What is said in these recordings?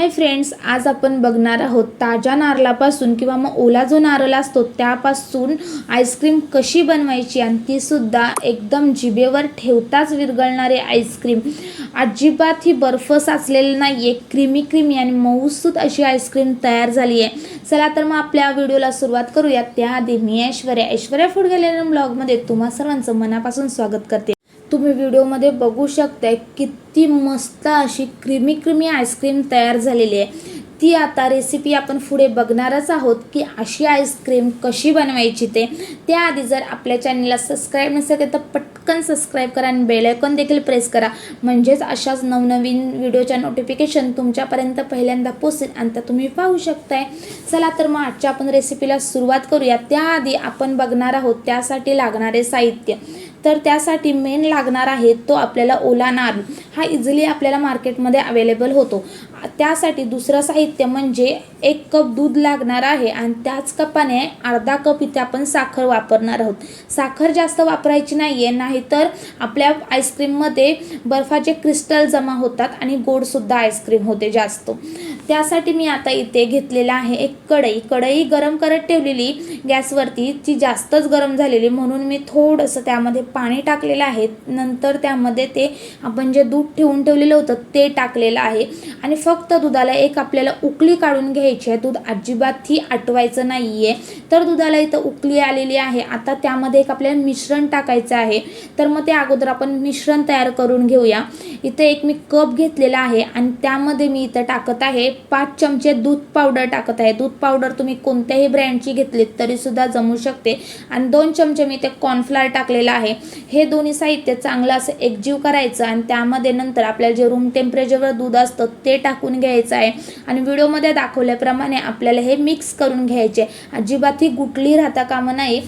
Hi friends आज आपण बघणार आहोत ताज्या नारळापासून किंवा मग ओला जो नारळ असतो त्यापासून आईस्क्रीम कशी बनवायची आणि तीसुद्धा एकदम जिभेवर ठेवताच विरघळणारी आईस्क्रीम. अजिबात ही बर्फ साचलेली नाही आहे क्रीमी क्रीमी आणि मऊसूत अशी आईस्क्रीम तयार झाली आहे चला तर मग आपल्या व्हिडिओला सुरुवात करूया त्याआधी मी ऐश्वर्या. ऐश्वर्या फूड गॅलरी ब्लॉगमध्ये तुम्हा सर्वांचं मनापासून स्वागत करते. तुम्ही व्हिडिओमध्ये बघू शकताय किती मस्त अशी क्रिमी क्रीमी आईस्क्रीम तयार झालेली आहे. ती आता रेसिपी आपण पुढे बघणारच आहोत की अशी आईस्क्रीम कशी बनवायची ते. त्याआधी जर आपल्या चॅनलला सबस्क्राईब नसेल तर पटकन सबस्क्राईब करा आणि बेलायकॉन देखील प्रेस करा. म्हणजेच अशाच नवनवीन व्हिडिओच्या नोटिफिकेशन तुमच्यापर्यंत पहिल्यांदा पोचेल आणि त्या तुम्ही पाहू शकताय. चला तर मग आजच्या आपण रेसिपीला सुरुवात करूया. त्याआधी आपण बघणार आहोत त्यासाठी लागणारे साहित्य. तर त्यासाठी मेन लागणार आहे तो आपल्याला ओला नारळ हा इझिली आपल्याला मार्केटमध्ये अवेलेबल होतो. त्यासाठी दुसरं साहित्य म्हणजे एक कप दूध लागणार आहे आणि त्याच कपाने अर्धा कप इथे आपण साखर वापरणार आहोत. साखर जास्त वापरायची नाही आहे नाहीतर आपल्या आईस्क्रीममध्ये बर्फाचे क्रिस्टल जमा होतात आणि गोडसुद्धा आईस्क्रीम होते जास्त. त्यासाठी मी आता इथे घेतलेला आहे एक कढई. कढई गरम करत ठेवलेली गॅसवरती ती जास्तच गरम झालेली म्हणून मी थोडंसं त्यामध्ये पाणी टाकलेलं आहे. नंतर त्यामध्ये ते आपण जे दूध ठेवून ठेवलेलं होतं ते टाकलेलं आहे. आणि फक्त दुधाला एक आपल्याला उकळी काढून घ्यायची आहे. दूध अजिबातही आटवायचं नाही आहे तर दुधाला इथं उकळी आलेली आहे. आता त्यामध्ये एक आपल्याला मिश्रण टाकायचं आहे. तर मग ते अगोदर आपण मिश्रण तयार करून घेऊया. इथे एक मी कप घेतलेला आहे आणि त्यामध्ये मी इथं टाकत आहे पाच चमचे दूध पावडर टाकत आहे. दूध पावडर तुम्ही कोणत्याही ब्रँडची घेतलीत तरीसुद्धा जमू शकते. आणि दोन चमचे मी ते कॉर्नफ्लावर टाकलेला आहे. हे दोन्ही साहित्य चांगलं असं एकजीव करायचं आणि त्यामध्ये नंतर आपल्याला जे रूम टेम्परेचरवर दूध असतं ते टाकून घ्यायचं आहे. आणि व्हिडिओमध्ये दाखवल्याप्रमाणे आपल्याला हे मिक्स करून घ्यायचे. अजिबात ही गुटली राहता कामं नाही.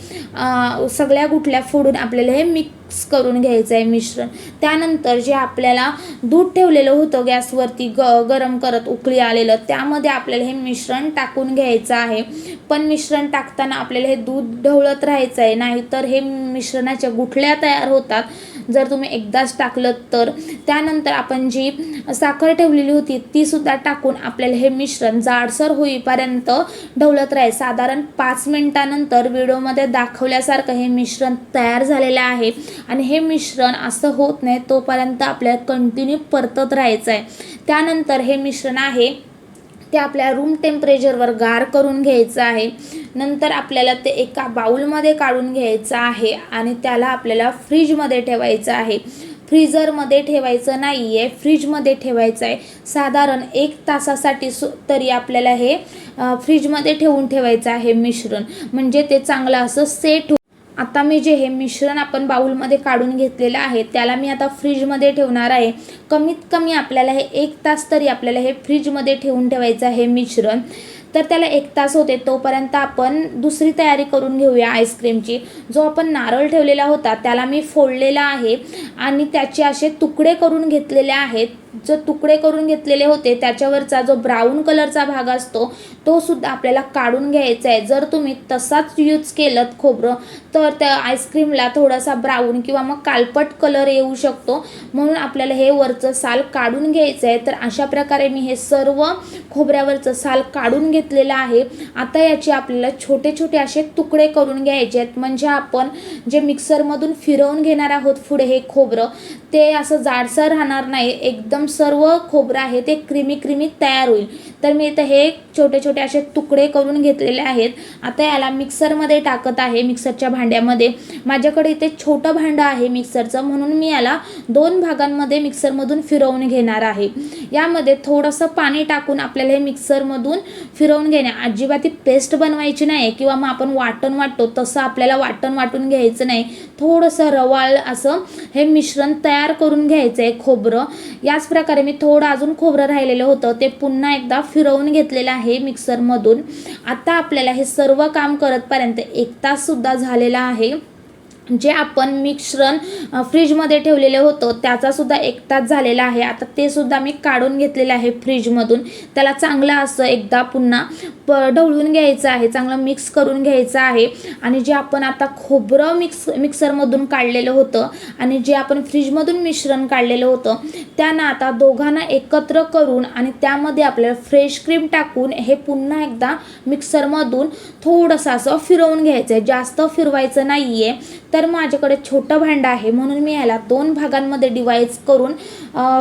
सगळ्या गुटल्या फोडून आपल्याला हे मिक्स करून घ्यायचं आहे मिश्रण. त्यानंतर जे आपल्याला दूध ठेवलेलं होतं गॅसवरती ग गरम करत उकळी आलेलं त्यामध्ये आपल्याला हे मिश्रण टाकून घ्यायचं आहे. पण मिश्रण टाकताना आपल्याला हे दूध ढवळत राहायचं आहे नाहीतर हे मिश्रणाच्या गुठल्या तयार होतात. जर तुम्ही एकदाच टाकलं तर त्यानंतर आपण जी साखर ठेवलेली होती ती सुद्धा टाकून आपल्याला हे मिश्रण जाडसर होईपर्यंत ढवलत राहील साधारण पाच मिनिटानंतर व्हिडिओमध्ये दाखवल्यासारखं हे मिश्रण तयार झालेलं आहे आणि हे मिश्रण असं होत नाही तोपर्यंत आपल्याला कंटिन्यू परतत राहायचं आहे त्यानंतर हे मिश्रण आहे ते आपल्या रूम टेम्परेचरवर गार करून घ्यायचं आहे. नंतर आपल्याला ते एका बाउलमध्ये काढून घ्यायचं आहे आणि त्याला आपल्याला फ्रीजमध्ये ठेवायचं आहे. फ्रीजरमध्ये ठेवायचं नाही आहे फ्रीजमध्ये ठेवायचं आहे. साधारण एक तासासाठी सु तरी आपल्याला हे फ्रीजमध्ये ठेवून ठेवायचं आहे मिश्रण. म्हणजे ते चांगलं असं सेट हो आता मी जे हे मिश्रण आपण बाउलमध्ये काढून घेतलेलं आहे त्याला मी आता फ्रीजमध्ये ठेवणार आहे. कमीत कमी आपल्याला हे एक तास तरी आपल्याला हे फ्रीजमध्ये ठेवून ठेवायचं आहे मिश्रण. तर त्याला एक तास होते तोपर्यंत आपण दुसरी तयारी करून घेऊया आईस्क्रीमची. जो आपण नारळ ठेवलेला होता त्याला मी फोडलेला आहे आणि त्याचे असे तुकडे करून घेतलेले आहेत. जो तुकडे करून घेतलेले होते त्याच्यावरचा जो ब्राऊन कलरचा भाग असतो तो सुद्धा आपल्याला काढून घ्यायचा आहे. जर तुम्ही तसाच यूज केलं खोबरं तर त्या आईस्क्रीमला थोडासा ब्राऊन किंवा मग कालपट कलर येऊ शकतो. म्हणून आपल्याला हे वरचं साल काढून घ्यायचं आहे. तर अशा प्रकारे मी हे सर्व खोबऱ्यावरचं साल काढून घेतलेलं आहे. आता याचे आपल्याला छोटे छोटे असे तुकडे करून घ्यायचे आहेत. म्हणजे आपण जे मिक्सरमधून फिरवून घेणार आहोत पुढे हे खोबरं ते असं जाडसर राहणार नाही. एकदम सर्व खोबरं आहे ते क्रिमी क्रिमी तयार होईल. तर मी इथं हे छोटे छोटे असे तुकडे करून घेतलेले आहेत. आता याला मिक्सरमध्ये टाकत आहे मिक्सरच्या भांड्यामध्ये. माझ्याकडे इथे छोटं भांडं आहे मिक्सरचं. म्हणून मी याला दोन भागांमध्ये मिक्सरमधून फिरवून घेणार आहे. यामध्ये थोडंसं पाणी टाकून आपल्याला हे मिक्सरमधून फिरवून घेणे अजिबात पेस्ट बनवायची नाही किंवा मग आपण वाटण वाटतो तसं आपल्याला वाटण वाटून घ्यायचं नाही. थोडंसं रवाळ असं हे मिश्रण तयार करून घ्यायचं आहे खोबरं. याच प्रकारे मी थोडं अजून खोबरं राहिलेलं होतं ते पुन्हा एकदा फिरवून घेतलेलं आहे मिक्सरमधून. आता आपल्याला हे सर्व काम करतपर्यंत एक ताससुद्धा झालेला आहे. जे आपण मिश्रण फ्रीजमध्ये ठेवलेलं होतं त्याचासुद्धा एक तास झालेला आहे. आता ते सुद्धा मी काढून घेतलेलं आहे फ्रीजमधून त्याला चांगलं असं एकदा पुन्हा प ढवळून घ्यायचं आहे चांगलं मिक्स करून घ्यायचं आहे. आणि जे आपण आता खोबरं मिक्स मिक्सरमधून काढलेलं होतं आणि जे आपण फ्रीजमधून मिश्रण काढलेलं होतं त्यांना आता दोघांना एकत्र करून आणि त्यामध्ये आपल्याला फ्रेश क्रीम टाकून हे पुन्हा एकदा मिक्सरमधून थोडंसं असं फिरवून घ्यायचं आहे जास्त फिरवायचं नाही आहे तर माझ्याकडे छोटं भांडं आहे म्हणून मी ह्याला दोन भागांमध्ये डिवाईज करून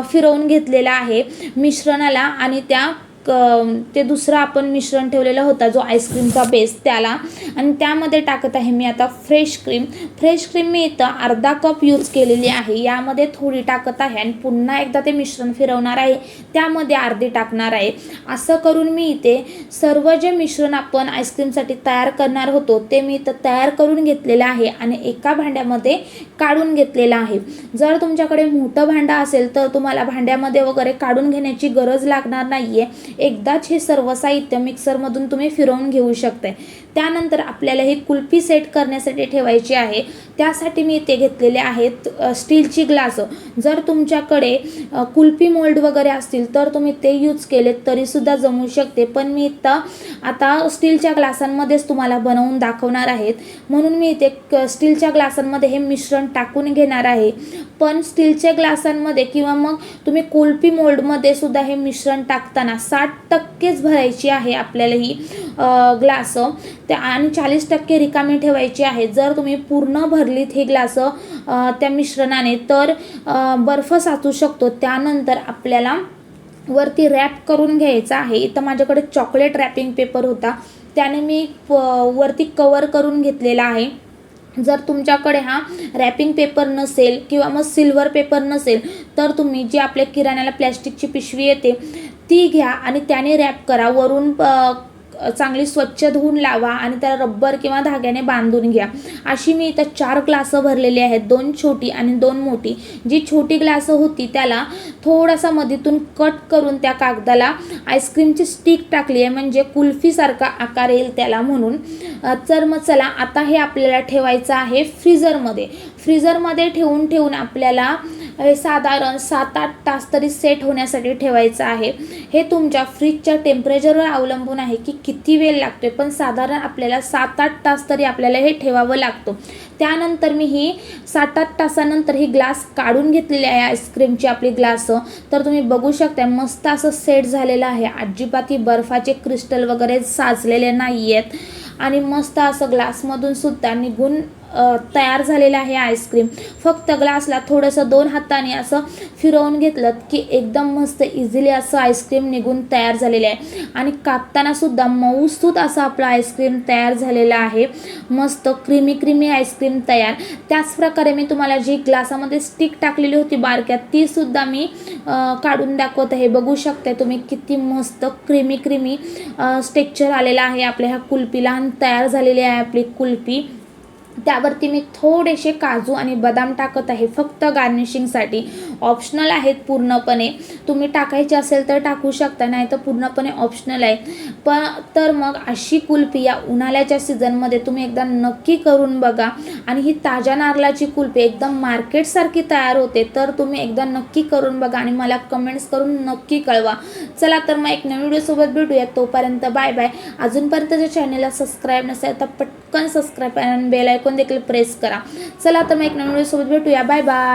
फिरवून घेतलेलं आहे मिश्रणाला आणि त्या क ते दुसरं आपण मिश्रण ठेवलेला होता जो आईस्क्रीमचा बेस त्याला. आणि त्यामध्ये टाकत आहे मी आता फ्रेश क्रीम फ्रेश क्रीम मी इथं अर्धा कप यूज केलेली आहे. यामध्ये थोडी टाकत आहे आणि पुन्हा एकदा ते मिश्रण फिरवणार आहे. त्यामध्ये अर्धी टाकणार आहे. असं करून मी इथे सर्व जे मिश्रण आपण आईस्क्रीमसाठी तयार करणार होतो ते मी इथं तयार करून घेतलेलं आहे आणि एका भांड्यामध्ये काढून घेतलेलं आहे. जर तुमच्याकडे मोठं भांडं असेल तर तुम्हाला भांड्यामध्ये वगैरे काढून घेण्याची गरज लागणार नाही आहे एकदाच हे सर्व साहित्य मिक्सरमधून तुम्ही फिरवून घेऊ शकताय. त्यानंतर आपल्याला ही कुल्फी सेट करण्यासाठी ठेवायची आहे. त्यासाठी मी इथे घेतलेले आहेत स्टीलची ग्लासं. जर तुमच्याकडे कुल्फी मोल्ड वगैरे असतील तर तुम्ही ते यूज केलेत तरीसुद्धा जमू शकते. पण मी इथं आता स्टीलच्या ग्लासांमध्येच तुम्हाला बनवून दाखवणार आहेत. म्हणून मी इथे क- स्टीलच्या ग्लासांमध्ये हे मिश्रण टाकून घेणार आहे. पण स्टीलच्या ग्लासांमध्ये किंवा मग तुम्ही कुल्फी मोल्डमध्ये सुद्धा हे मिश्रण टाकताना साठ टक्केच भरायची आहे आपल्याला ही ग्लासं. त्या आणि चाळीस टक्के रिकामी ठेवायची आहे. जर तुम्ही पूर्ण भरलीत हे ग्लासं त्या मिश्रणाने तर बर्फ साचू शकतो. त्यानंतर आपल्याला वरती रॅप करून घ्यायचा आहे. इथं माझ्याकडे चॉकलेट रॅपिंग पेपर होता. त्याने मी वरती कवर करून घेतलेला आहे. जर तुमच्याकडे हा रॅपिंग पेपर नसेल किंवा मग सिल्वर पेपर नसेल तर तुम्ही जी आपल्या किराण्याला प्लॅस्टिकची पिशवी येते ती घ्या आणि त्याने रॅप करा. वरून चांगली स्वच्छ धुवून लावा आणि त्याला रब्बर किंवा धाग्याने बांधून घ्या. अशी मी इथं चार ग्लासं भरलेली आहेत. दोन छोटी आणि दोन मोठी. जी छोटी ग्लासं होती त्याला थोडासा मधीतून कट करून त्या कागदाला आईस्क्रीमची स्टिक टाकली आहे. म्हणजे कुल्फीसारखा आकार येईल त्याला म्हणून. तर मग चला आता हे आपल्याला ठेवायचं आहे फ्रीझरमध्ये. फ्रीझरमध्ये ठेवून ठेवून आपल्याला साधारण सात आठ तास तरी सेट होण्यासाठी ठेवायचं आहे. हे तुमच्या फ्रीजच्या टेम्परेचरवर अवलंबून आहे की किती वेळ लागतोय? पण साधारण आपल्याला सात आठ तास तरी आपल्याला हे ठेवावं लागतं. त्यानंतर मी ही सात आठ तासानंतर ही ग्लास काढून घेतलेली आहे आईस्क्रीमची आपली ग्लासं तर तुम्ही बघू शकता मस्त असं सेट झालेलं आहे. अजिबात ही बर्फाचे क्रिस्टल वगैरे साचलेले नाही आहेत आणि मस्त असं ग्लासमधून सुद्धा निघून तयार झालेलं आहे आईस्क्रीम. फक्त ग्लासला थोडंसं दोन हाताने असं फिरवून घेतलं की एकदम मस्त इझिली असं आईस्क्रीम निघून तयार झालेलं आहे. आणि कापतानासुद्धा मऊसूत असं आपलं आईस्क्रीम तयार झालेलं आहे. मस्त क्रीमी क्रीमी आईस्क्रीम तयार. त्याचप्रकारे मी तुम्हाला जी ग्लासामध्ये स्टिक टाकलेली होती बारक्यात तीसुद्धा मी काढून दाखवत आहे. बघू शकता तुम्ही किती मस्त क्रीमी क्रीमी स्टेक्चर आलेलं आहे आपल्या ह्या कुल्फीला लहान तयार झालेली आहे आपली कुल्फी. त्यावरती मी थोडेसे काजू आणि बदाम टाकत आहे. फक्त गार्निशिंगसाठी ऑप्शनल आहेत पूर्णपणे. तुम्ही टाकायचे असेल तर टाकू शकता नाही तर पूर्णपणे ऑप्शनल आहे. पण तर मग अशी कुल्फी या उन्हाळ्याच्या सीझनमध्ये तुम्ही एकदा नक्की करून बघा. आणि ही ताज्या नारळाची कुल्फी एकदम मार्केटसारखी तयार होते तर तुम्ही एकदा नक्की करून बघा आणि मला कमेंट्स करून नक्की कळवा. चला तर मग एक नवीन व्हिडिओसोबत भेटूया. तोपर्यंत बाय बाय अजूनपर्यंत जर चॅनलला सबस्क्राईब नसेल तर पटकन सबस्क्राईब आणि बेल आयकॉन देखील प्रेस करा. चला तर मग एक नवीन व्हिडिओसोबत भेटूया. Bye bye